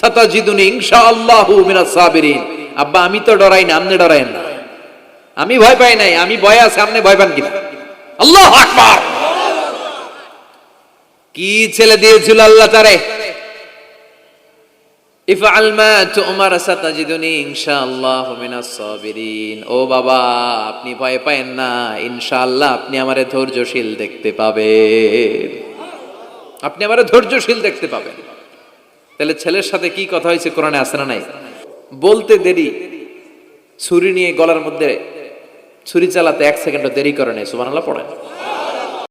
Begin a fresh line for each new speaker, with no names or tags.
সাতাজিদুনি ইনশাআল্লাহু মিনাস আব্বা, আমি তো ডরাই না, আপনি না। আমি ভয় পাই নাই, আমি ভয় আছে, আপনি ভয় পান কিনা? আল্লাহ কি ছেলে দিয়েছিল আল্লাহ তারে? ও বাবা, আপনি ভয় না, ইনশাআল্লাহ আপনি আমারে ধৈর্যশীল দেখতে পাবেন। আপনি আমারে ধৈর্যশীল দেখতে পাবেন। তাহলে ছেলের সাথে কি কথা হয়েছে কোরআনে আসে না নাই? বলতে দেরি। ছুরি নিয়ে গলার মধ্যে ছুরি চালাতে এক সেকেন্ড দেরি করে নেই, সুবহানাল্লাহ, পড়েন।